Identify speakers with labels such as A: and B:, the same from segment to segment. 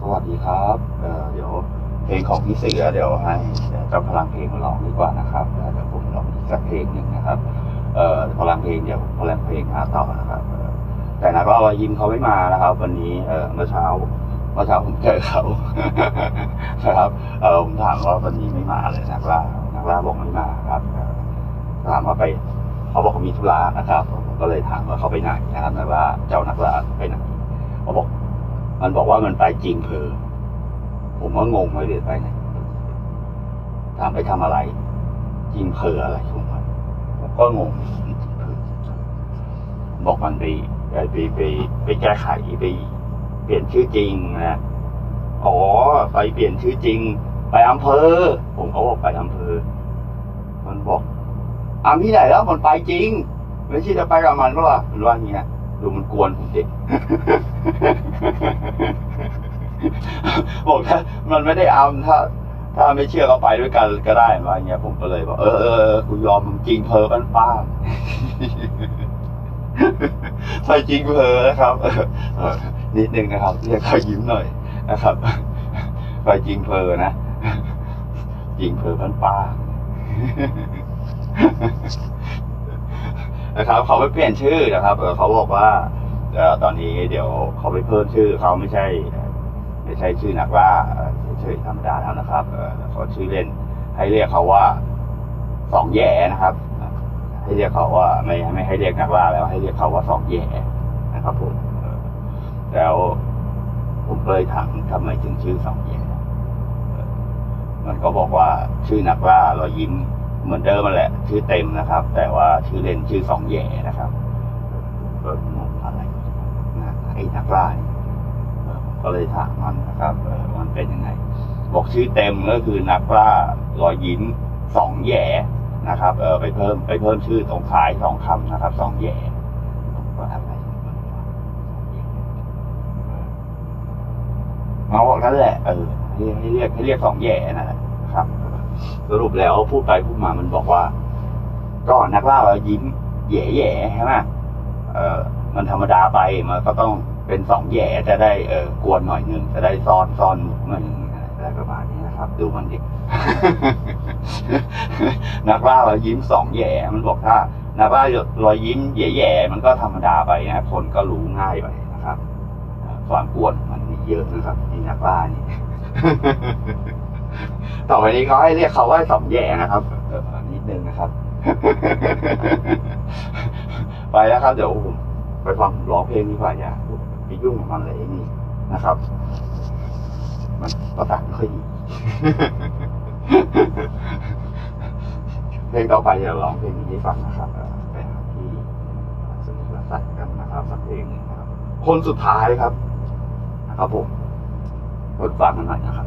A: สวัสดีครับเอ่อเดี๋ยวเพลงของพี่เสือเดี๋ยวให้เจ้าพลังเพลงมาร้องดีกว่านะครับแล้วเดี๋ยวผมร้องอีกสักเพลงหนึ่งนะครับเอ่อพลังเพลงเดี๋ยวพลังเพลงมาต่อนะครับแต่นักเล่ารอยิ้มเขาไม่มานะครับ วันนี้เอ่อเมื่อเช้าเมื่อเช้าผมเจอเขานะครับเออผมถามว่าวันนี้ไม่มาเลยนักล่านักล่าบอกไม่มาครับถามว่าไป เขาบอกเขามีธุระนะครับ ก็เลยถามว่าเขาไปไหนนะครับนักล่าเจ้านักล่าไปไหน มันบอกว่ามันไปจริงเพอผมก็งงไม่เลยไปไหนถามไปทำอะไร จริงเพออะไรของมันผมก็งงบอกมันไปไปไปไปแก้ไขไปเปลี่ยนชื่อจริงนะอ๋อไปเปลี่ยนชื่อจริง ไปอำเภอ ผมก็บอกไปอำเภอ มันบอกอำที่ไหนแล้วมันไปจริง ไม่ใช่จะไปกับมันเปล่ามันว่าอย่างเงี้ย ดูมันกวนผมเด็กบอกถ้ามันไม่ได้อำถ้า ถ้าไม่เชื่อก็ไปด้วยกันก็ได้ว่าอย่างเงี้ยผมก็เลยบอกเออเออเออกูยอมมึงจริงเพอป้านป้านไปจริงเพอนะครับเออเออนิดนึงนะครับเรียกเขายิ้มหน่อยนะครับไปจริงเพอนะจริงเพอป้านป้า นะครับเขาไปเปลี่ยนชื่อนะครับเขาบอกว่าตอนนี้เดี๋ยวเขาไปเพิ่มชื่อเขาไม่ใช่ ไม่ใช่ชื่อนักล่าเอ่อเฉยๆธรรมดาแล้วนะครับเขาชื่อเล่น ให้เรียกเขาว่าสองแย่นะครับ ให้เรียกเขาว่าไม่ไม่ให้เรียกนักล่าแล้ว ให้เรียกเขาว่าสองแย่นะครับผมแล้วผมเคยถามทำไมถึงชื่อสองแย่มันก็บอกว่าชื่อนักล่ารอยยิ้ม เหมือนเดิมมันแหละ ชื่อเต็มนะครับ แต่ว่าชื่อเล่นชื่อสองแย่นะครับเอองงอะไรนะไอ้นักล่านี่เออผมก็เลยถามมันนะครับเออมันเป็นยังไง บอกชื่อเต็มก็คือนักล่ารอยยิ้มสองแย่นะครับ เออไปเพิ่มไปเพิ่มชื่อตรงท้ายสองคำนะครับสองแย่ผมก็อะไรมาบอกนั่นแหละเออให้เรียกให้เรียกสองแย่นะครับ สรุปแล้วพูดไปพูดมามันบอกว่า ก็นักล่าเรายิ้มแย่แย่ๆใช่ไหมเออมันธรรมดาไปมันก็ต้องเป็นสองแย่จะได้เออกวนหน่อยหนึ่งจะได้ซ้อนซ้อนมุกหน่อยหนึ่งอะไรประมาณนี้นะครับ ดูมันดินักล่าเรายิ้มสองแย่ มันบอกถ้า นักล่ารอยยิ้มแย่ๆมันก็ธรรมดาไปนะคนก็รู้ง่ายไปนะครับ ความกวนมันมีเยอะนะครับนี่นักล่านี่ ต่อไปนี้เขาให้เรียกเขาว่าสองแย่นะครับนิดนึงนะครับ ไปแล้วครับ เดี๋ยวผมไปฟังร้องเพลงดีกว่าอย่าไปยุ่งกับมันเลยนี่นะครับ มันประสาทไม่ค่อยดีเพลงต่อไปจะร้องเพลงนี้ให้ฟังนะครับไปหาที่สนุกและสัตกันนะครับสักเพลงหนึ่งนะครับ คนสุดท้ายครับ นะครับผมกดฟังกันหน่อยนะครับ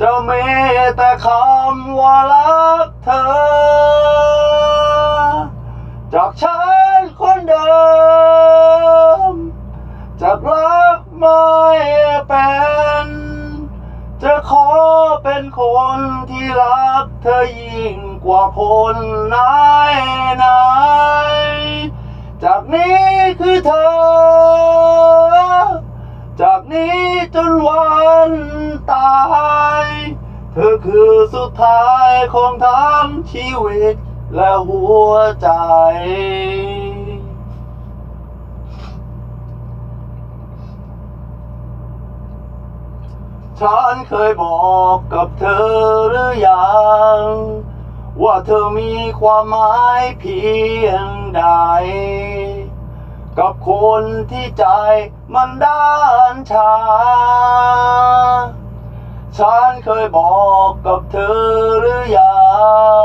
A: จะมีแต่คำว่ารักเธอ จากฉันคนเดิม จากรักไม่เป็น จะขอเป็นคนที่รักเธอยิ่งกว่าคนไหนไหนๆจากนี้คือเธอ นี้จนวันตาย เธอคือสุดท้ายของทั้งชีวิตและหัวใจ
B: ฉันเคยบอกกับเธอหรือยัง ว่าเธอมีความหมายเพียงใด กับคนที่ใจ มันด้านชา ฉันเคยบอกกับเธอหรือยั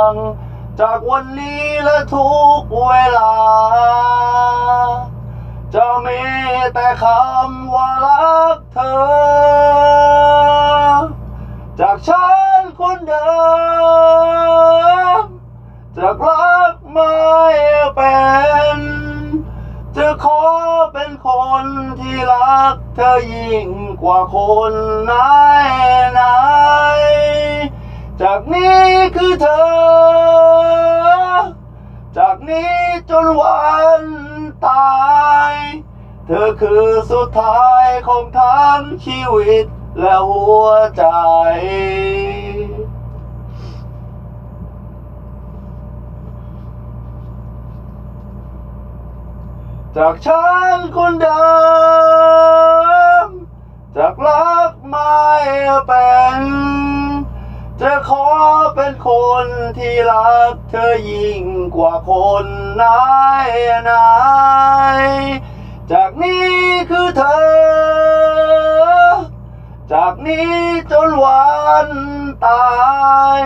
B: ง จากวันนี้และทุกเวลา จะมีแต่คำว่ารักเธอ จากฉันคนเดิม เธอยิ่งกว่าคนไหนไหนๆจากนี้คือเธอ จากนี้จนวันตาย เธอคือสุดท้ายของทั้งชีวิตและหัวใจจากฉันคนเดิ เป็น จะขอเป็นคนที่รักเธอยิ่งกว่าคนไหนไหนๆจากนี้คือเธอ จากนี้จนวันตาย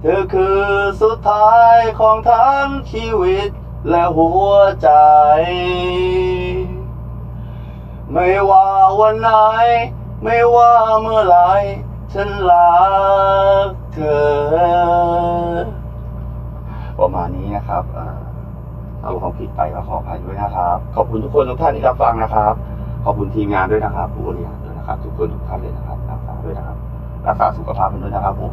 B: เธอคือสุดท้ายของทั้งชีวิตและหัวใจ ไม่ว่าวันไหน ไม่ว่าเมื่อไรฉันรักเธอ ประมาณนี้นะครับเอ่อถ้าความผิดไปก็ขออภัยด้วยนะครับ ขอบคุณทุกคนทุกท่านที่รับฟังนะครับ ขอบคุณทีมงานด้วยนะครับผู้บริหารด้วยนะครับ ทุกคนทุกท่านเลยนะครับรักษาด้วยนะครับ รักษาสุขภาพกันด้วยนะครับผม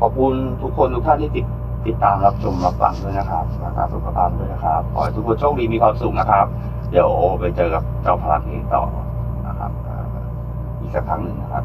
B: ขอบคุณทุกคนทุกท่านที่ติด ติดตามรับชมรับฟังด้วยนะครับรักษาสุขภาพด้วยนะครับขอให้ทุกคนโชคดีมีความสุขนะครับ เดี๋ยวไปเจอกับเจ้าพลังเองต่อนะครับอีกสักครั้งหนึ่งนะครับ